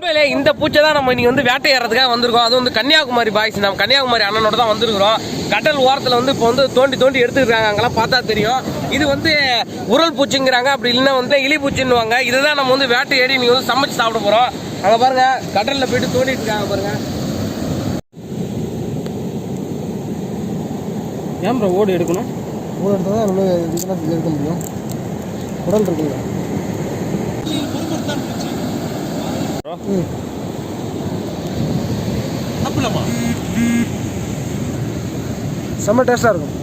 உண்மையிலே இந்த பூச்சை தான் நம்ம இன்னைக்கு வந்து வேட்டையாடுறதுக்காக வந்திருக்கோம். அது வந்து கன்னியாகுமரி பாய்ஸ் நம்ம கன்னியாகுமரி அண்ணனோட தான் வந்திருக்கிறோம். கடல் ஓரத்தில் வந்து இப்போ வந்து தோண்டி தோண்டி எடுத்துக்கிறாங்க அங்கெல்லாம் பார்த்தா தெரியும். இது வந்து உரல் பூச்சிங்கிறாங்க. அப்படி இல்லைன்னா வந்து இலி பூச்சின்னுவாங்க. இதுதான் நம்ம வந்து வேட்டையாடி நீங்க வந்து சமைச்சு சாப்பிட போகிறோம் அங்கே பாருங்கள் கடலில் போயிட்டு தோண்டிட்டு இருக்காங்க பாருங்கள் ஏன் ப்ரோ ஓடு எடுக்கணும்? ஓடு எடுத்தால் தான் எடுக்க முடியும். உடல் இருக்குல்ல ம் செம்ம டேஸ்ட்டாக இருக்கும்.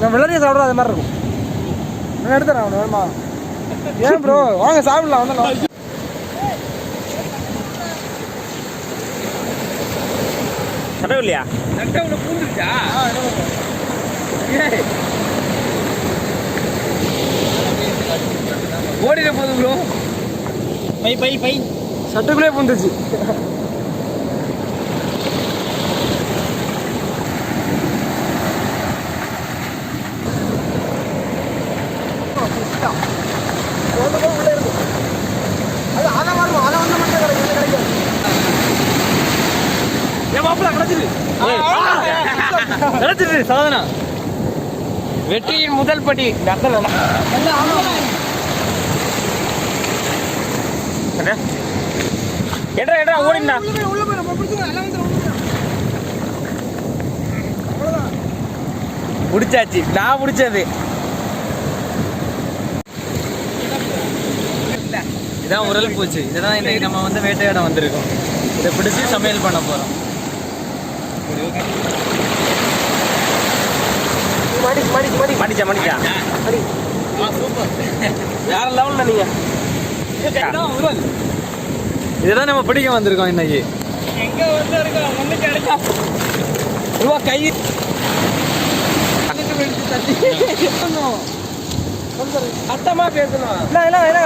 நான் வெள்ளரியை சாப்பிட்றோம் அது மாதிரி இருக்கும். நான் எடுத்துறேன் அவனை வேணுமா? ஏன் ப்ரோ வாங்க சாப்பிடலாம் வந்துடலாம் கடவுளையா? நட்டவனை பூந்துருச்சா. ஓடிட போகுது ப்ரோ பை பை பை. சட்டுக்குள்ளே பூந்துச்சு. கிடைச்சிட்டு சாதனா. வெற்றியின் முதல் படி நத்தன எட்ரா எட்ரா ஓடிண்டா முடிச்சாச்சு. நான் முடிச்சது. இதான் உரல் பூச்சி. இதுதான் இன்னைக்கு நம்ம வந்து வேட்டையாட வந்திருக்கோம். இதை பிடிச்சி சமையல் பண்ண போறோம். மடிச்சு மடிச்சு மடி மடிச்சா மடிச்சா வேற லெவல்ல நீங்க. இதுதான் நம்ம பிடிக்க வந்திருக்கோம் இன்னைக்கு. எங்க வந்து இருக்கோம் ஒண்ணு கிடைச்சா. ரூபா கை. அத்தமா பேசணும். இல்லை இல்லை இல்லை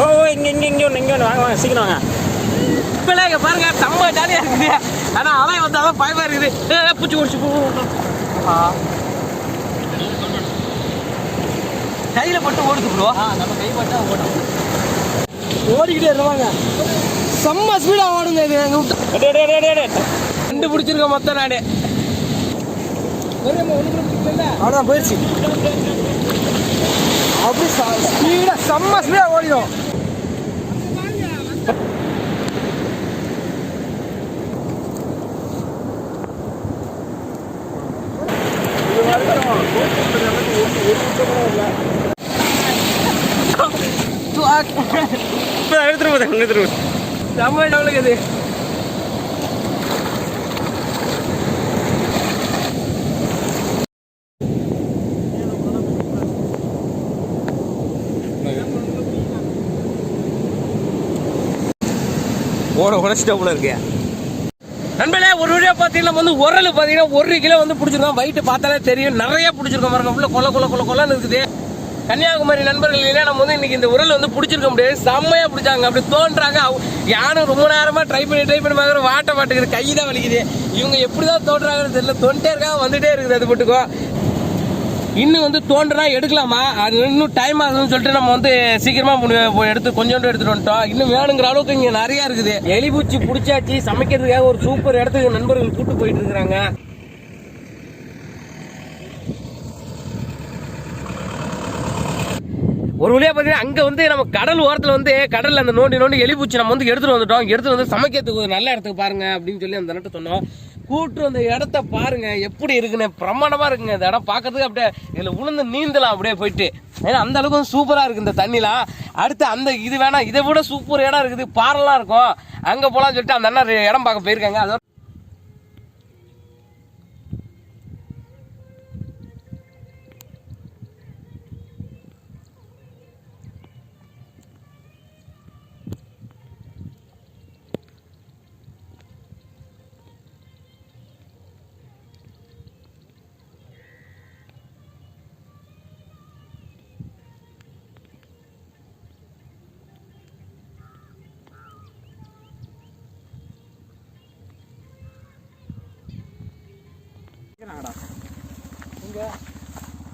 ஓ ஓ, இங்க இங்க இங்க ஒன்று இங்க ஒன்று வாங்க வாங்க சீக்கிரம் வாங்க. இப்பெல்லாம் இங்க பாருங்க செம்ம ஜாலியா இருக்குது. ஆனா அலை வந்தாதான் பயமா இருக்குது. பூச்சி குடிச்சு போ. கையில பட்டு ஓடுது ப்ரோ நம்ம கை பட்டா ஓடும். ஓடிக்கிட்டே இருவாங்க செம்ம ஸ்பீடாக ஓடுங்க இது. எங்கள் விட்டு. டே, டே, டே, டே, டே. கண்டுபிடிச்சிருக்க மொத்தம் நானே. அவ்வளோதான் போயிடுச்சு. அப்படி ஸ்பீடாக செம்ம ஸ்பீடாக ஓடிடும். இப்ப எடுத்துட்டு செம்ம டவுலுக்கு இது ஓட உடச்சிட்டா போல இருக்கே. நண்பர்களே ஒரு வீடியோ பார்த்தீங்கன்னா நம்ம வந்து உரல் பார்த்தீங்கன்னா ஒரு கிலோ வந்து பிடிச்சிருக்கோம். வயிற்று பார்த்தாலே தெரியும். நிறைய பிடிச்சிருக்கோம் பாருங்க உள்ள கொல கொல கொல கொலன்னு இருக்குது. கன்னியாகுமரி நண்பர்கள் நம்ம வந்து இன்னைக்கு இந்த உரல் வந்து பிடிச்சிருக்க முடியாது. செம்மையா பிடிச்சாங்க. அப்படி தோன்றாங்க. யானும் ரொம்ப நேரமா ட்ரை பண்ணி ட்ரை பண்ணி பார்க்குற வாட்ட மாட்டேங்குது கை தான் வலிக்குது. இவங்க எப்படிதான் தோன்றாங்கன்னு தெரியல. தோன்றே இருக்காங்க வந்துட்டே இருக்குது அது மட்டுக்கோ இன்னும் வந்து தோன்றுனா எடுக்கலாமா? அது இன்னும் டைம் ஆகுதுன்னு சொல்லிட்டு நம்ம வந்து சீக்கிரமா எடுத்து கொஞ்சோண்டு எடுத்துட்டு வந்துட்டோம். இன்னும் வேணுங்கிற அளவுக்கு இங்க நிறைய இருக்குது. எலிபூச்சி பிடிச்சாச்சு. சமைக்கிறதுக்காக ஒரு சூப்பர் இடத்துக்கு நண்பர்கள் கூட்டு போயிட்டு இருக்காங்க ஒரு வழியா பாத்தீங்கன்னா அங்க வந்து நம்ம கடல் ஓரத்துல வந்து கடல்ல அந்த நோண்டி நோண்டி எலிபூச்சி நம்ம வந்து எடுத்துட்டு வந்துட்டோம். எடுத்துட்டு வந்து சமைக்கிறதுக்கு ஒரு நல்ல இடத்துக்கு பாருங்க அப்படின்னு சொல்லி அந்த நட்டு சொன்னோம். கூட்டு அந்த இடத்த பாருங்க எப்படி இருக்குன்னு பிரமாண்டமா இருக்குங்க இந்த இடம். பார்க்கறதுக்கு அப்படியே இதுல உளுந்து நீந்தலாம் அப்படியே போயிட்டு. ஏன்னா அந்த அளவுக்கு வந்து சூப்பரா இருக்கு இந்த தண்ணிலாம். அடுத்து அந்த இது வேணாம் இதை விட சூப்பர் இடம் இருக்குது. பாறைலாம் இருக்கும். அங்க போலாம்னு சொல்லிட்டு அந்த அண்ணா இடம் பார்க்க போயிருக்காங்க. அதோட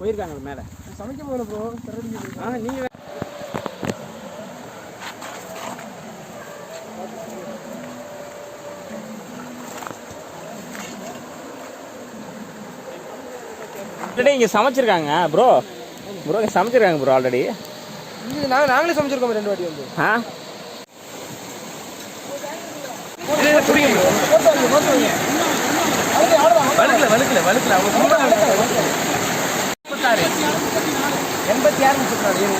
போயிருக்காங்க மேல. சமைக்க போகல ப்ரோ ஆ நீ ஆல்ரெடி இங்கே சமைச்சிருக்காங்க ப்ரோ ப்ரோ இங்கே சமைச்சிருக்காங்க ப்ரோ ஆல்ரெடி இது நாங்கள் நாங்களே சமைச்சிருக்கோம் ரெண்டு வாட்டி வந்து. ஆ? வழுக்கல வழுக்கல வழுக்கல. அவங்க ஆறு முப்பத்தாறு என்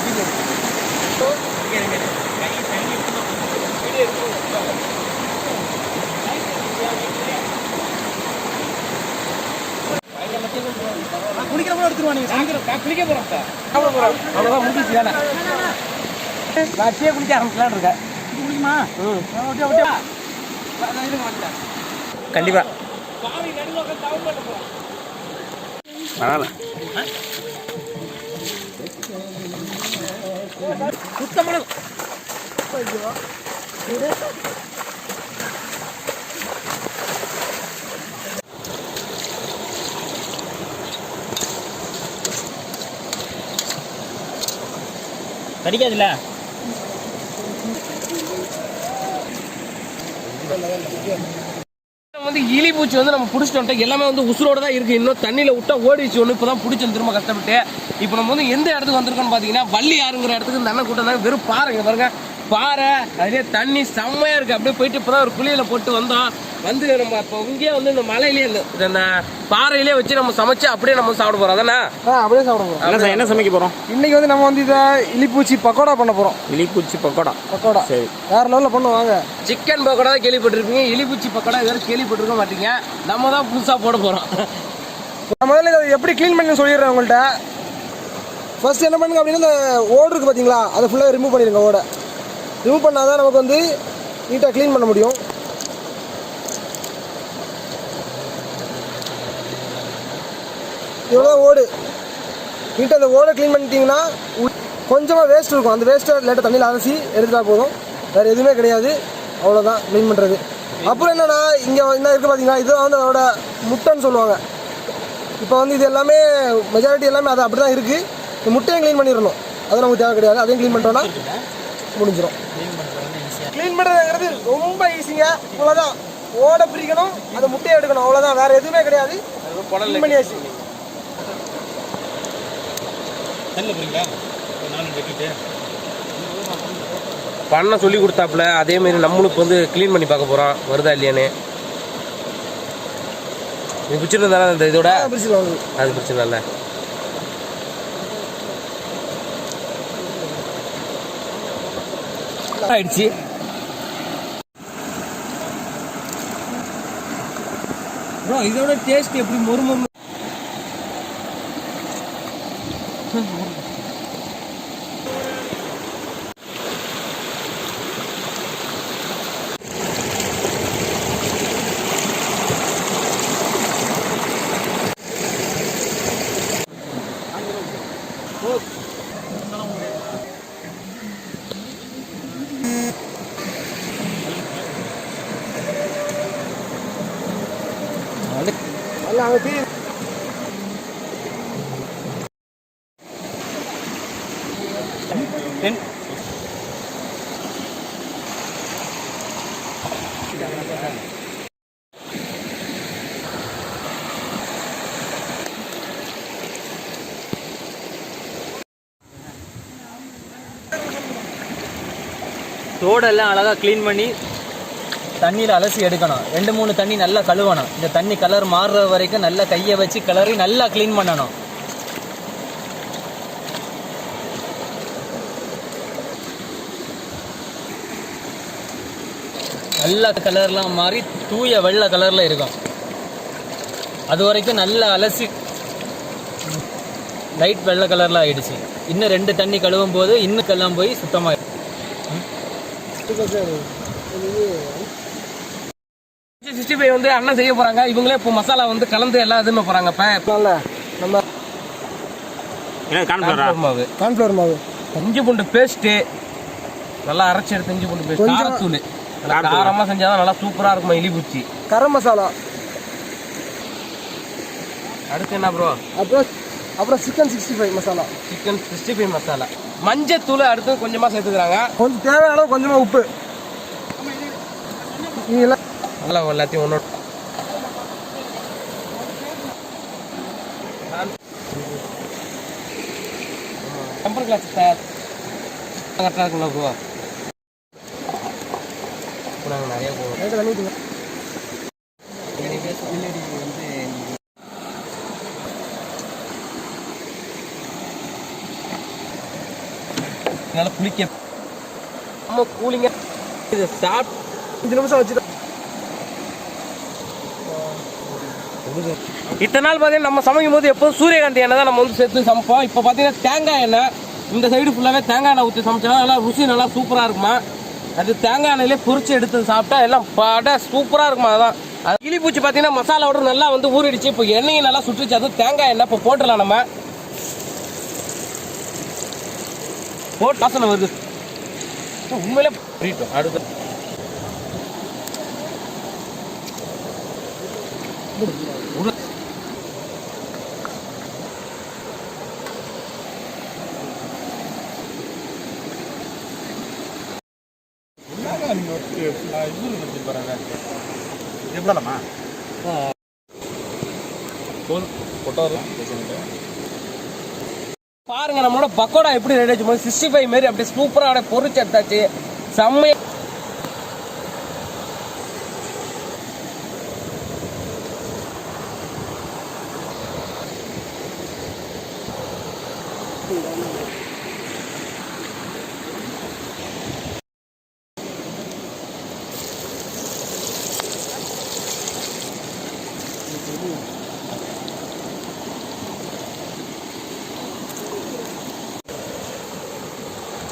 குளிக்கிறப்ப எடுத்துருவாங்க குளிக்க போறோம் சார். சாப்பிட போறோம். அவ்வளோதான் முடிஞ்சு வேலை. நான் டீ குளிக்க ஆரம்பிக்கலான்னு இருக்கேன். குளிக்குமா? கண்டிப்பாக பரவாயில்ல. சுத்தமான கடிக்காதுல்ல? வந்து இலி பூச்சி வந்து நம்ம பிடிச்சிட்டு எல்லாமே வந்து உசுரோட தான் இருக்கு. இன்னும் தண்ணியில விட்டா ஓடிச்சு ஒன்று இப்போ தான் பிடிச்சோம் திரும்ப கஷ்டப்பட்டு. இப்போ நம்ம வந்து எந்த இடத்துக்கு வந்திருக்கோம்னு பார்த்தீங்கன்னா வள்ளி ஆறுங்கிற இடத்துக்கு இந்த அண்ணன் கூட்டம் தான் வெறும் பாருங்க பாருங்க. பாறை அதுலேயே தண்ணி செம்மையா இருக்கு. அப்படியே போயிட்டு இப்போ தான் ஒரு குளியல போட்டு வந்தோம். வந்து நம்ம இப்போ இங்கேயே வந்து இந்த மலையிலேயே இந்த இந்த பாறையிலே வச்சு நம்ம சமைச்சு அப்படியே நம்ம சாப்பிட போறோம். அதானே? ஆ அப்படியே சாப்பிடுவோம் என்ன ச- என்ன சமைக்க போகிறோம் இன்னைக்கு வந்து நம்ம வந்து இதை இலிப்பூச்சி பக்கோடா பண்ண போகிறோம் இலிப்பூச்சி பக்கோடா. பக்கோடா. சரி. வேற லெவலில் பண்ணுவோம் வாங்க. சிக்கன் பக்கோடா தான் கேள்விப்பட்டிருப்பீங்க. எலிபூச்சி பக்கோடா இது வரைக்கும் கேள்விப்பட்டிருக்க மாட்டீங்க. நம்ம தான் புதுசாக போட போகிறோம் முதல்ல இதை எப்படி க்ளீன் பண்ணி சொல்லிடுறேன் உங்கள்கிட்ட ஃபர்ஸ்ட் என்ன பண்ணுங்க அப்படின்னா இந்த ஓடு இருக்குது பார்த்தீங்களா அதை ஃபுல்லாக ரிமூவ் பண்ணிடுங்க ஓடை. ரிமூவ் பண்ணால் தான் நமக்கு வந்து நீட்டாக க்ளீன் பண்ண முடியும். இவ்வளோ ஓடு. நீட்டாக அந்த ஓடை க்ளீன் பண்ணிட்டீங்கன்னா கொஞ்சமாக வேஸ்ட் இருக்கும். அந்த வேஸ்ட்டை லேட்டாக தண்ணியில் அலசி எடுத்துட்டா போதும். வேறு எதுவுமே கிடையாது. அவ்வளோதான் க்ளீன் பண்ணுறது அப்புறம் என்னென்னா இங்கே என்ன இருக்குது பார்த்தீங்கன்னா இதுதான் வந்து அதோட முட்டைன்னு சொல்லுவாங்க. இப்போ வந்து இது எல்லாமே மெஜாரிட்டி எல்லாமே அது அப்படி தான் இருக்குது முட்டையும் க்ளீன் பண்ணிடணும். அது நமக்கு தேவை கிடையாது. அதையும் க்ளீன் பண்ணிட்டோம்னா முடிஞ்சிடும் க்ளீன் பண்ணுறதுங்கிறது ரொம்ப ஈஸிங்க இவ்வளோதான் ஓடை பிரிக்கணும். அந்த முட்டையை எடுக்கணும். அவ்வளோதான் வேறு எதுவுமே கிடையாது. க்ளீன் பண்ணியாச்சு. பண்ண சொல்லி கொடுத்தாப்புல அதே மாதிரி நம்மளும் இப்போ வந்து க்ளீன் பண்ணி பார்க்க போகிறோம் வருதா இல்லையான்னு. இது பிடிச்சிருந்தானே இந்த இதோட? அது பிரச்சனை ஆயிடுச்சு. இதோட டேஸ்ட் எப்படி? மொறு மொறு அல்ல அங்கே தீ ரோடெல்லாம் அழகாக க்ளீன் பண்ணி தண்ணியில் அலசி எடுக்கணும். ரெண்டு மூணு தண்ணி நல்லா கழுவணும். இந்த தண்ணி கலர் மாறுற வரைக்கும் நல்லா கையை வச்சு கலரி நல்லா க்ளீன் பண்ணணும். நல்ல கலர்லாம் மாறி தூய வெள்ளை கலரில் இருக்கும். அது வரைக்கும் நல்லா அலசி லைட் வெள்ளை கலரில் ஆயிடுச்சு. இன்னும் ரெண்டு தண்ணி கழுவும் போது இன்னும் கெல்லாம் போய் சுத்தமாக சிக்ஸ்டி ஃபைவ் வந்து அண்ணன் செய்ய போறாங்க. இவங்களே இப்போ மசாலா வந்து கலந்து எல்லாம் இதுன்னு போறாங்க. இப்போ நல்ல நம்ம என்ன கான்ஃபிளவரா மாவு. கார்ன்ஃப்ளவர் மாவு. இஞ்சி பூண்டு பேஸ்ட்டு நல்லா அரைச்சி எடுத்து இஞ்சி பூண்டு பேஸ்ட் கொஞ்சம் காரத்தூள். காரமாக செஞ்சாதான் நல்லா சூப்பராக இருக்குமா எலி பூச்சி. கரம் மசாலா. அடுத்து என்ன ப்ரோ அப்புறம் அப்புறம் chicken sixty five masala. Chicken sixty five masala. மஞ்சத்தூள் அடுத்து கொஞ்சமாக சேர்த்துக்கிறாங்க. கொஞ்சம் தேவையான அளவு கொஞ்சமாக உப்பு. இதெல்லாம் நல்லா எல்லாத்தையும் ஒன்று டெம்பர் கிளாஸ் சார் கரெக்டாக இருக்குங்களா ப்ரோ நாங்கள் நிறைய போவோம் குளிக்க. நம்ம கூலிங்க. இது சாப்பிட்டு அஞ்சு நிமிஷம் வச்சு இத்தனை நாள் பார்த்தீங்கன்னா நம்ம சமைக்கும் போது எப்போதும் சூரியகாந்தி எண்ணெய் தான் நம்ம வந்து சேர்த்து சமைப்போம். இப்போ பார்த்தீங்கன்னா தேங்காய் எண்ணெய் இந்த சைடு ஃபுல்லாகவே தேங்காய் எண்ணெய் ஊற்றி சமைச்சா நல்லா ருசி நல்லா சூப்பராக இருக்குமா? அது தேங்காய் எண்ணெயிலே பொறிச்சு எடுத்து சாப்பிட்டா எல்லாம் பட சூப்பராக இருக்குமா அதான். அது கிளிப்பூச்சி பார்த்தீங்கன்னா மசாலாவோட நல்லா வந்து ஊறிடுச்சு. இப்போ எண்ணெயை நல்லா சுட்டுச்சு அது தேங்காய் எண்ணெய். இப்போ போட்டுடலாம் நம்ம. போட்டு வாசனை வருது. உண்மையிலே புரியட்டும் அடுத்து. பாருங்க நம்மளோட பக்கோடா எப்படி ரெடி ஆச்சு சிக்ஸ்டி ஃபைவ் மாரி அப்படியே சூப்பராக பொறிச்சு எடுத்தாச்சு. செம்மையாக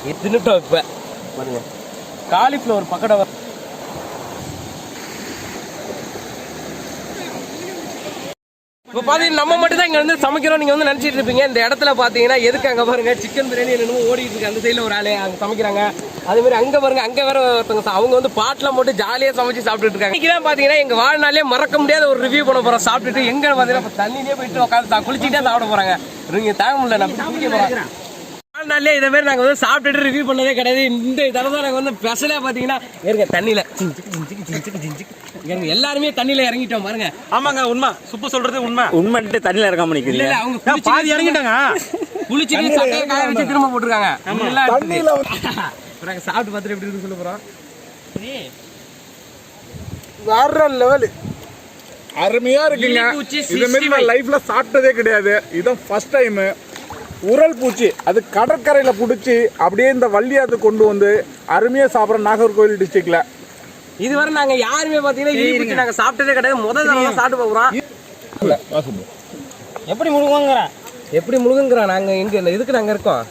தின்னுட்டோம் இப்போ. பாருங்க. காலிஃப்ளவர் பக்கோடா இப்போ பார்த்தீங்கன்னா நம்ம மட்டும் தான் இங்கே வந்து சமைக்கிறோம். நீங்கள் வந்து நினச்சிட்டு இருப்பீங்க. இந்த இடத்துல பார்த்தீங்கன்னா எதுக்கு அங்கே பாருங்க? சிக்கன் பிரியாணி என்னமோ ஓடிட்டு இருக்கு. அந்த சைடில் ஒரு ஆளு அங்கே சமைக்கிறாங்க. அதே மாதிரி அங்கே பாருங்க அங்கே வேற ஒருத்தவங்க சா- அவங்க வந்து பாட்டில் போட்டு ஜாலியாக சமைச்சு சாப்பிட்டுட்டு இருக்காங்க. இன்னைக்கு தான் பார்த்தீங்கன்னா எங்கள் வாழ்நாளே மறக்க முடியாத ஒரு ரிவ்யூ பண்ண போகிறோம் சாப்பிட்டுட்டு எங்கே பார்த்தீங்கன்னா இப்போ தண்ணியிலே போயிட்டு உட்காந்து குளிச்சுட்டே சாப்பிட போகிறாங்க நீங்கள் தாங்க முடியல நான் குளிக்க போகிறேன் வாழ்நாள்லயே இதே மாதிரி நாங்க வந்து சாப்பிட்டுட்டு ரிவ்யூ பண்ணதே கிடையாது. இந்த தடவை தான் நாங்க வந்து ஸ்பெஷலா பாத்தீங்கன்னா இருங்க தண்ணியில. எல்லாருமே தண்ணியில இறங்கிட்டோம் பாருங்க. ஆமாங்க உண்மை. சுப்பு சொல்றது உண்மை. உண்மைன்ட்டு தண்ணியில் நிற்கிறீங்க இல்ல அவங்க நான் பாதி இறங்கிட்டாங்க. குளிச்சுட்டு சட்டையை காய வச்சு திரும்ப போட்டுருக்காங்க. நாங்க சாப்பிட்டு பார்த்துட்டு எப்படி இருக்குன்னு சொல்ல போறோம். வேற லெவலு அருமையா இருக்குங்க. இது மாதிரி 65. நான் லைஃப்ல சாப்பிட்டதே கிடையாது. இதுதான் ஃபர்ஸ்ட் டைம் உரல் பூச்சி. அது கடற்கரையில புடிச்சு அப்படியே இந்த வள்ளியாத்து கொண்டு வந்து அருமையா சாப்பிட்ற நாகர்கோவில் டிஸ்ட்ரிக்ட்ல இதுவரை நாங்க யாருமே பாத்தீங்கன்னா இலி பிடிச்சி நாங்க சாப்பிட்டதே கிடையாது. முதல் தடவை சாப்பிட்டு போறோம். எப்படி முழுங்குவாங்கிற எப்படி முழுங்குங்கிறோம் நாங்க எங்க இந்த இதுக்கு நாங்க இருக்கோம்?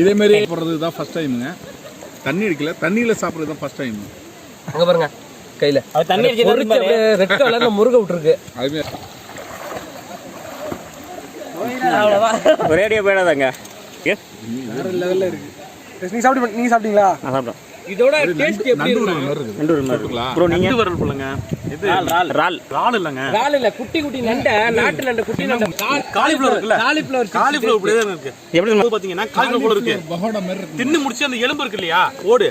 இதே மாதிரி சாப்பிட்றது தான் ஃபர்ஸ்ட் டைமுங்க தண்ணி அடிக்கல. தண்ணியில சாப்பிட்றது தான் ஃபர்ஸ்ட் டைம் அங்க பாருங்க கையில. தண்ணி ரெட் கலர்ல முருக விட்டுருக்கு. அதுமே ஒரேடியாக போயிடாதாங்க. நீங்க சாப்பிட்டு நீங்க சாப்பிட்டீங்களா? நான் இதோட டேஸ்ட் எப்படி ஒரு மாதிரி ப்ரோ நண்டு நீங்கள் வரல் போலங்க. இது ரால் ரால் ரால் இல்லைங்க. ரால் இல்ல குட்டி குட்டி நண்டை. நாட்டு நண்டு குட்டி நண்டு. காலிஃப்ளவர் இருக்குல்ல? காலிஃப்ளவர் காலிஃப்ளவர் இப்படியே இருக்கு. எப்படி பாத்தீங்கன்னா காலிஃப்ளவர் போல இருக்கு. பகோடா மாதிரி இருக்கு. தின்னு முடிச்சு அந்த எலும்பு இருக்கு இல்லையா? ஓடு.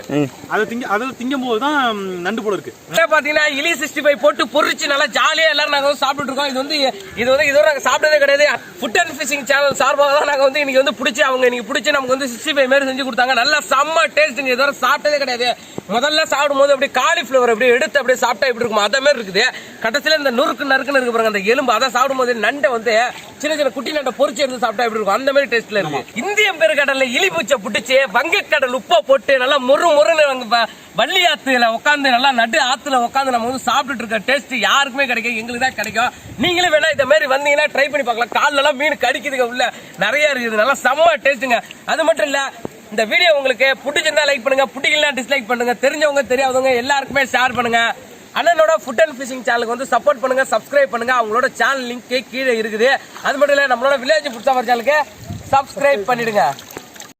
அதை திங்க அதை திங்கும் போது தான் நண்டு போல இருக்கு. பாத்தீங்கன்னா இலி சிக்ஸ்டி ஃபைவ் போட்டு பொரிச்சு நல்லா ஜாலியா எல்லாரும் நாங்க வந்து சாப்பிட்டு இருக்கோம். இது வந்து இது வந்து இதோட நாங்க சாப்பிட்டதே கிடையாது. ஃபுட் அண்ட் ஃபிஷிங் சேனல் சார்பாக தான் நாங்கள் வந்து இன்னைக்கு வந்து பிடிச்சி அவங்க இன்னைக்கு பிடிச்சி நமக்கு வந்து சிக்ஸ்டி ஃபைவ் மாரி செஞ்சு கொடுத்தாங்க. நல்லா செம்ம டேஸ்ட்டுங்க இதுவரை சாப்பிட்டதே கிடையாது. முதல்ல சாப்பிடும் போது அப்படியே காலிஃப்ளவர் அப்படியே எடுத்து அப்படியே சாப்பிட்டா எப்படி இருக்கும்? அதே மாதிரி இருக்குது. கடைசியில் இந்த நுறுக்கு நறுக்குன்னு இருக்கு பாருங்க அந்த எலும்பு. அதை சாப்பிடும்போது நண்டை வந்து சின்ன சின்ன குட்டி நண்டை பொரிச்சு எடுத்து சாப்பிட்டா எப்படி இருக்கும்? அந்த மாதிரி டேஸ்ட்ல இருக்கு. இந்திய பெருங்கடல்ல இலி பூச்சை பிடிச்சி வங்கக்கடல் உப்பை போட்டு நல்லா முறு முறுன்னு வள்ளி ஆத்துல உட்காந்து நல்லா நடு ஆத்துல உட்காந்து நம்ம வந்து சாப்பிட்டுட்டு இருக்க டேஸ்ட் யாருக்குமே கிடைக்கும் எங்களுக்கு தான் கிடைக்கும். நீங்களும் வேணா இந்த மாதிரி வந்தீங்கன்னா ட்ரை பண்ணி பார்க்கலாம். கால்ல எல்லாம் மீன் கடிக்குதுங்க உள்ள. நிறைய இருக்குது. நல்லா செம்ம டேஸ்ட்டுங்க அது மட்டும் இல்ல இந்த வீடியோ உங்களுக்கு பிடிச்சிருந்தா லைக் பண்ணுங்க. பிடிக்கலனா டிஸ்லைக் பண்ணுங்க. தெரிஞ்சவங்க தெரியாதவங்க எல்லாருக்குமே ஷேர் பண்ணுங்க. அண்ணனோட ஃபுட் அண்ட் ஃபிஷிங் சேனலுக்கு வந்து சப்போர்ட் பண்ணுங்க சப்ஸ்கிரைப் பண்ணுங்க. அவங்களோட சேனல் லிங்க் கீழே இருக்குது. அது மட்டும் இல்லை நம்மளோட வில்லேஜ் ஃபுட் சாஃபர் சேனலுக்கு சப்ஸ்கிரைப் பண்ணிடுங்க.